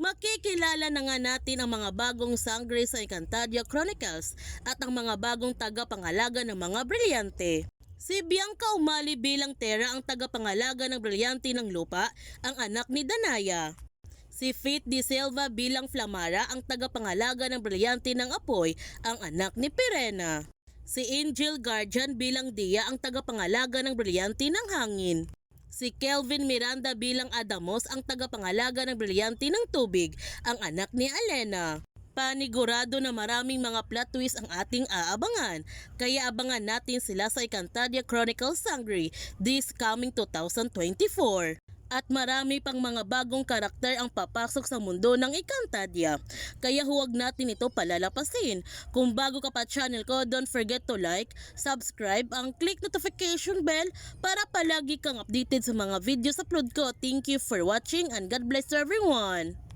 Makikilala na nga natin ang mga bagong sangre sa Encantadia Chronicles at ang mga bagong tagapangalaga ng mga brilyante. Si Bianca Umali bilang Tera ang tagapangalaga ng brilyante ng lupa, ang anak ni Danaya. Si Faith Di Silva bilang Flamara ang tagapangalaga ng brilyante ng apoy, ang anak ni Pirena. Si Angel Guardian bilang Dia ang tagapangalaga ng brilyante ng hangin. Si Kelvin Miranda bilang Adamos ang tagapangalaga ng brilyante ng tubig, ang anak ni Alena. Panigurado na maraming mga plot twist ang ating aabangan, kaya abangan natin sila sa Encantadia Chronicles Sangre this coming 2024. At marami pang mga bagong karakter ang papasok sa mundo ng Encantadia. Kaya huwag natin ito palalapasin. Kung bago ka pa channel ko, don't forget to like, subscribe, ang click notification bell para palagi kang updated sa mga videos upload ko. Thank you for watching and God bless everyone!